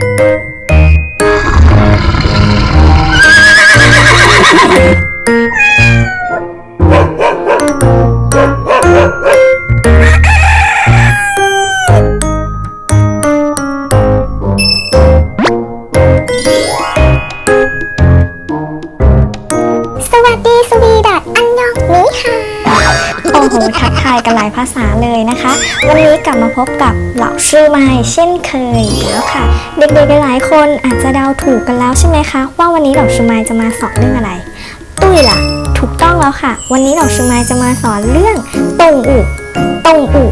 Thank you. ายกันหลายภาษาเลยนะคะ วันนี้กลับมาพบกับเหล่าชื่อไม้เช่นเคยอีกแล้วค่ะ เด็กๆหลายคนอาจจะเดาถูกกันแล้วใช่ไหมคะ ว่าวันนี้เหล่าชื่อไม้จะมาสอนเรื่องอะไร ตุ้ยล่ะ ถูกต้องแล้วค่ะ วันนี้เหล่าชื่อไม้จะมาสอนเรื่องตงอุตงอุ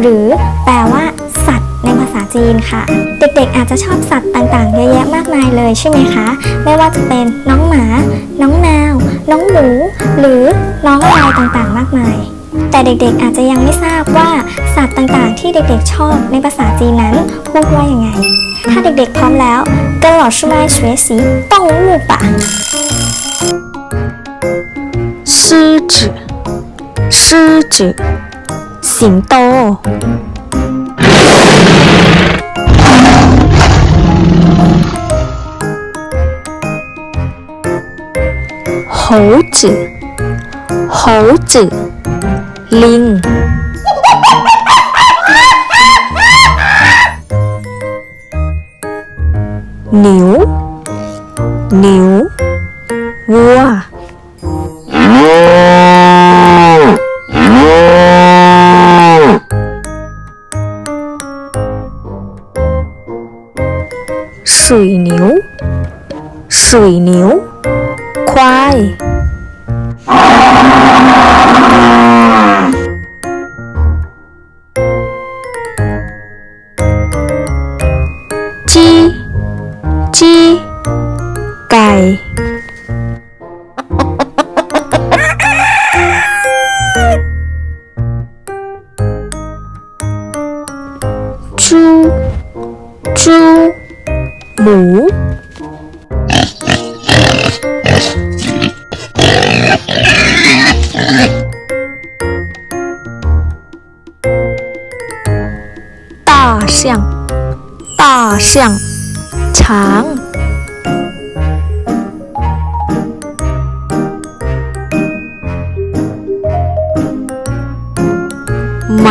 หรือแปลว่า สัตว์ในภาษาจีนค่ะ เด็กๆอาจจะชอบสัตว์ต่างๆเยอะแยะมากมายเลยใช่ไหมคะ ไม่ว่าจะเป็นน้องหมา น้องแมวน้องหมู หรือน้องอะไรต่างๆมากมาย แต่เด็กๆอาจจะยังไม่ทราบว่าสัตว์ต่างๆ ที่เด็กๆชอบในภาษาจีนนั้นพูดว่ายังไง ถ้าเด็กๆพร้อมแล้ว跟老师们学习动物吧狮子，狮子，สิงโต 猴子，猴子， ลิง นิ้ว นิ้ว vua, sủi níu sủi níu khoai. 大象，ช้างห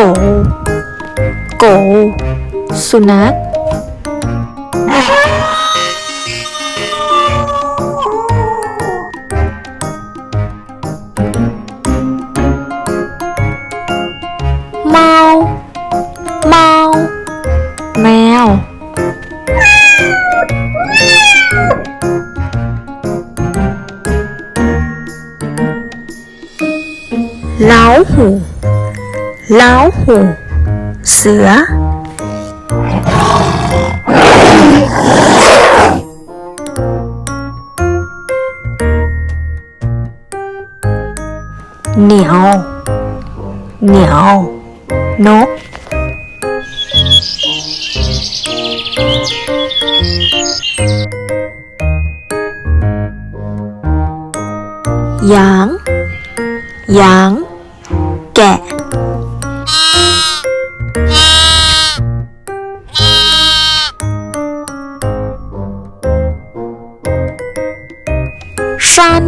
โกโกสุนัขเมาเมาแมว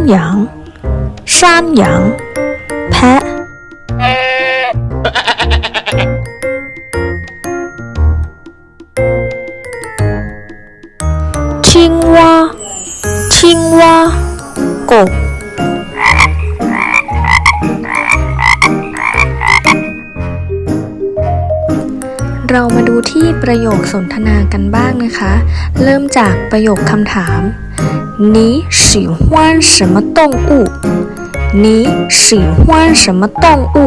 羊山羊งซ่านหยาง แพะ ชิงวาชิกบเรามาดูที่ประโยคสนทนากันบ้างนะคะ เริ่มจากประโยคคำถาม 你喜欢什么动物你喜欢什么动物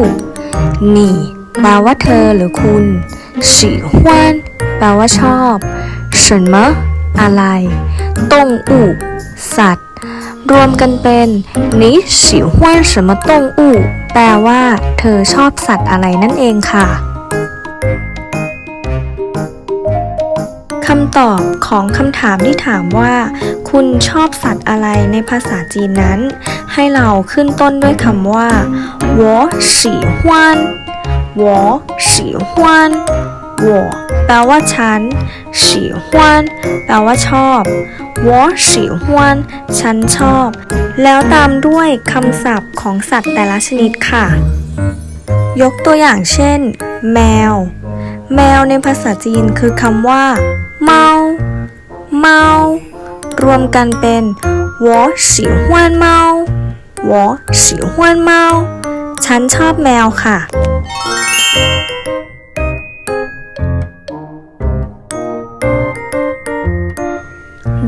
你แปลว่าเธอหรือคุณ喜欢แปลว่าชอบ什么อะไร动物สัตว์ รวมกันเป็น你喜欢什么动物แปลว่า เธอชอบสัตว์อะไรนั่นเองค่ะ คำตอบของคำถามที่ถามว่า คุณชอบสัตว์อะไรในภาษาจีนนั้น ให้เราขึ้นต้นด้วยคำว่า我喜欢我喜欢我แปลว่าฉัน喜欢แปลว่าชอบ我喜欢ฉันชอบ แล้วตามด้วยคำศัพท์ของสัตว์แต่ละชนิดค่ะ ยกตัวอย่างเช่น แมว แมวในภาษาจีนคือคำว่า เมา เมา รวมกันเป็น我喜欢猫我喜欢猫ฉันชอบแมวค่ะ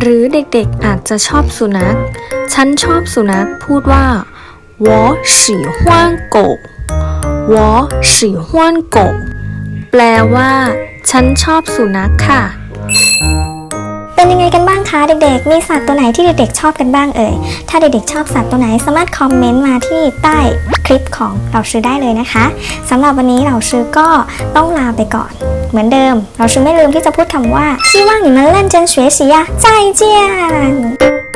หรือเด็กๆอาจจะชอบสุนัข ฉันชอบสุนัขพูดว่า我喜欢狗我喜欢狗 แปลว่า ฉันชอบสุนัขค่ะ เป็นยังไงกันบ้างคะเด็กๆ มีสัตว์ตัวไหนที่เด็กๆ ชอบกันบ้างเอ่ย ถ้าเด็กๆ ชอบสัตว์ตัวไหนสามารถคอมเมนต์มาที่ใต้คลิปของเราชื่อได้เลยนะคะสำหรับวันนี้เราชื่อก็ต้องลาไปก่อน เหมือนเดิม เราชื่อไม่ลืมที่จะพูดคำว่าชีว่างอยู่มัเล่นจนเฉวยเสียใจเจียน